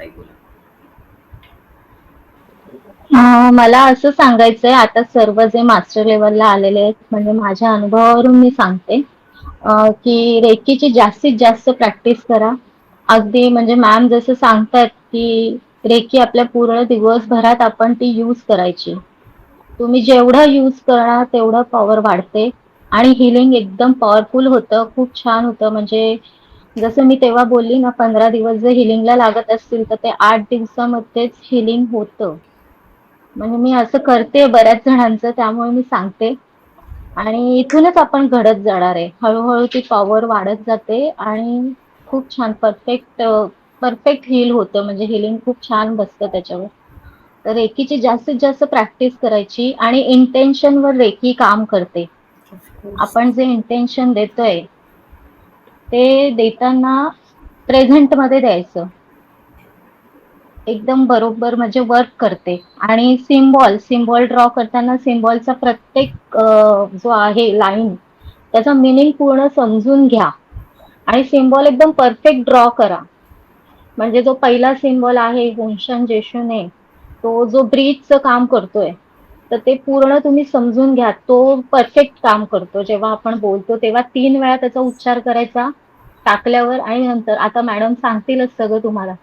ताई बोला. मला असं सांगायचंय आता सर्व जे मास्टर लेवलला आलेले आहेत म्हणजे माझ्या अनुभवावरून मी सांगते की रेकीची जास्तीत जास्त प्रॅक्टिस करा. अगदी म्हणजे मॅम जसं सांगतात, की रेकी आपल्या पूर्ण दिवसभरात आपण ती यूज करायची. तुम्ही जेवढं यूज करा तेवढं पॉवर वाढते आणि हिलिंग एकदम पॉवरफुल होतं. खूप छान होतं म्हणजे जसं मी तेव्हा बोलली ना 15 दिवस जर हीलिंगला लागत असतील, तर ते 8 दिवसामध्येच हीलिंग होतं. म्हणजे मी असं करते बऱ्याच जणांचं त्यामुळे मी सांगते. आणि इथूनच आपण घडत जाणार आहे. हळू ती पॉवर वाढत जाते आणि खूप छान परफेक्ट परफेक्ट हील होतं म्हणजे हीलिंग खूप छान बसतं त्याच्यावर. तर रेकीची जास्तीत जास्त प्रॅक्टिस करायची आणि इंटेन्शनवर रेकी काम करते. आपण जे इंटेन्शन देतोय, ते देताना प्रेझेंटमध्ये द्यायचं. एकदम बरोबर म्हणजे वर्क करते आणि सिम्बॉल, सिम्बॉल ड्रॉ करताना सिम्बॉलचा प्रत्येक जो आहे लाईन त्याचा मिनिंग पूर्ण समजून घ्या आणि सिम्बॉल एकदम परफेक्ट ड्रॉ करा. म्हणजे जो पहिला सिम्बॉल आहे हुनशन जेशूने, तो जो ब्रीजचं काम करतोय, तर ते पूर्ण तुम्ही समजून घ्या. तो परफेक्ट काम करतो. जेव्हा आपण बोलतो तेव्हा तीन वेळा त्याचा उच्चार करायचा टाकल्यावर आणि नंतर आता मॅडम सांगतीलच सगळं तुम्हाला.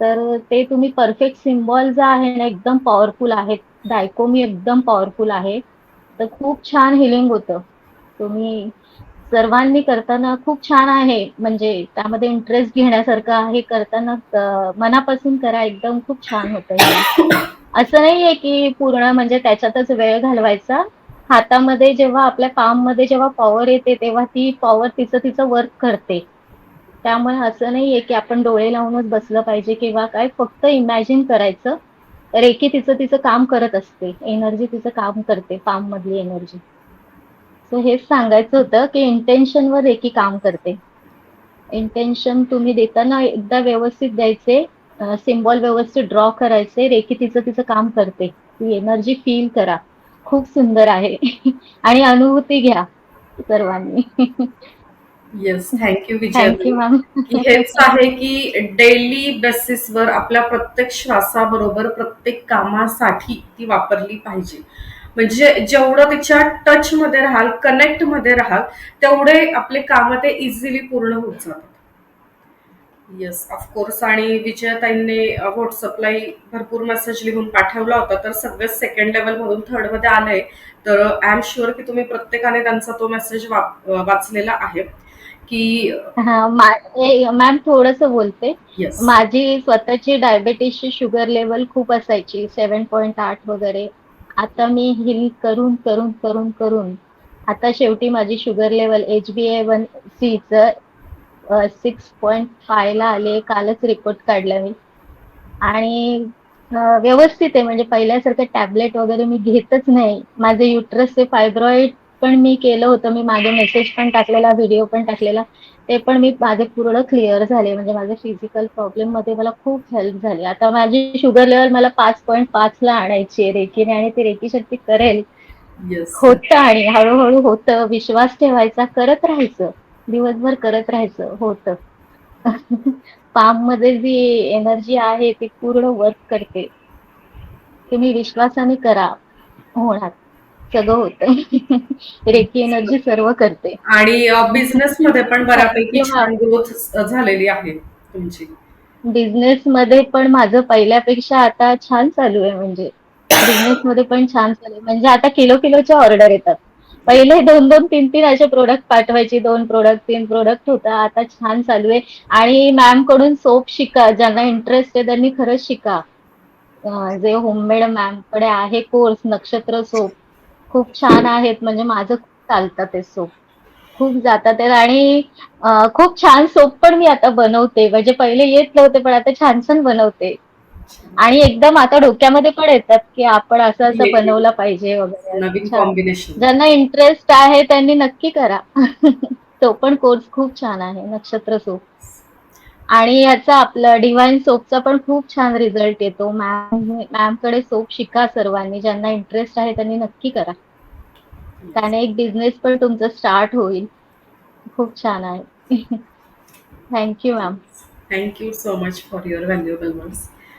तर ते तुम्ही परफेक्ट सिम्बॉल जे आहे ना एकदम पॉवरफुल आहे. डायकोमी एकदम पॉवरफुल आहे. तर खूप छान हिलिंग होतं. तुम्ही सर्वांनी करताना खूप छान आहे. म्हणजे त्यामध्ये इंटरेस्ट घेण्यासारखं आहे. करताना मनापासून करा एकदम खूप छान होत असं नाहीये की पूर्ण म्हणजे त्याच्यातच वेळ घालवायचा. हातामध्ये जेव्हा आपल्या पाममध्ये जेव्हा पॉवर येते, तेव्हा ती पॉवर तिचं-तिचं वर्क करते. त्यामुळे असं नाहीये की आपण डोळे लावूनच बसलं पाहिजे किंवा काय फक्त इमॅजिन करायचं. रेखी तिचं-तिचं काम करत असते. एनर्जी तिचं काम करते पाममधली एनर्जी. सो हेच सांगायचं होतं, की इंटेन्शनवर रेकी काम करते. इंटेन्शन तुम्ही देताना एकदा व्यवस्थित द्यायचे. सिम्बॉल व्यवस्थित ड्रॉ करायचे. रेकी तिचं-तिचं काम करते. ती एनर्जी फील करा. खूप सुंदर आहे आणि अनुभूती घ्या सर्वांनी. Yes, thank you thank विजयाताई. You ma'am. हेच आहे की डेली बेसिसवर आपल्या प्रत्येक श्वासाबरोबर प्रत्येक कामासाठी ती वापरली पाहिजे. म्हणजे जेवढं तिच्या टचमध्ये राहाल, कनेक्टमध्ये राहाल, तेवढे आपले कामं ते इझिली पूर्ण होत जातात. येस, ऑफकोर्स आणि विजयाताईंनी व्हॉट्सअपलाही भरपूर मेसेज लिहून पाठवला होता. तर सगळेच सेकंड लेव्हलमधून थर्डमध्ये आलंय. तर आय एम शुअर की तुम्ही प्रत्येकाने त्यांचा तो मेसेज वाचलेला आहे. की मॅम थोडंसं बोलते. माझी स्वतःची डायबिटीजची शुगर लेव्हल खूप असायची 7.8 वगैरे. आता मी हिल करून, करून, करून, करून आता शेवटी माझी शुगर लेव्हल HbA1cचं अ, 6.5 ला फायला आले कालच रिपोर्ट काढला मी आणि व्यवस्थित आहे म्हणजे पहिल्यासारखं टॅबलेट वगैरे मी घेतच नाही. माझे युट्रसचे फायब्रॉइड पण मी केलं होतं. मी मागे मेसेज पण टाकलेला, व्हिडिओ पण टाकलेला. ते पण मी माझे पूर्ण क्लिअर झाले. म्हणजे माझ्या फिजिकल प्रॉब्लेममध्ये मला खूप हेल्प झाली. आता माझी शुगर लेव्हल मला 5.5 ला आणायची आहे रेकीने आणि ती रेकी शक्ती करेल. येस. होतं आणि हळू-हळू होतं. विश्वास ठेवायचा, करत राहायचं. दिवसभर करत राहायचं, होतं. पाममध्ये जी एनर्जी आहे ती पूर्ण वर्क करते. तुम्ही विश्वासाने करा, होणार. सगळं होतं. रेकी एनर्जी सर्व करते. आणि अ, बिझनेसमध्ये पण बऱ्यापैकी मॅम. छान ग्रोथ झालेली आहे तुमची. बिझनेसमध्ये पण माझं पहिल्यापेक्षा आता छान चालू आहे म्हणजे. बिझनेसमध्ये पण छान चालू आहे. म्हणजे आता किलो-किलोच्या ऑर्डर येतात. पहिले 2-2, 3-3 असे प्रॉडक्ट पाठवायची. 2 प्रॉडक्ट, 3 प्रॉडक्ट होता. आता छान चालू आहे आणि मॅमकडून सोप शिका. ज्यांना इंटरेस्ट आहे त्यांनी खरंच शिका. जे होममेड मॅमकडे आहे कोर्स नक्षत्र सोप. खूप छान आहेत. म्हणजे माझं खूप चालतात ते सोप. खूप जातात आणि खूप छान सोप पण मी आता बनवते. म्हणजे पहिले येत नव्हते, पण आता छान-छान बनवते. आणि एकदम आता डोक्यामध्ये पण येतात, की आपण असं-असं क्रिएटिव्ह बनवलं पाहिजे वगैरे असं छान. ज्यांना इंटरेस्ट आहे त्यांनी नक्की करा. तो पण कोर्स खूप छान आहे, नक्षत्र सोप. आणि याचा आपलं डिव्हाइन सोपचा पण खूप छान रिझल्ट येतो. मॅम मॅमकडे सोप शिका सर्वांनी. ज्यांना इंटरेस्ट आहे त्यांनी नक्की करा. त्याने एक बिझनेस पण तुमचा स्टार्ट होईल. खूप छान आहे. Thank you ma'am. Thank you so much for your valuable words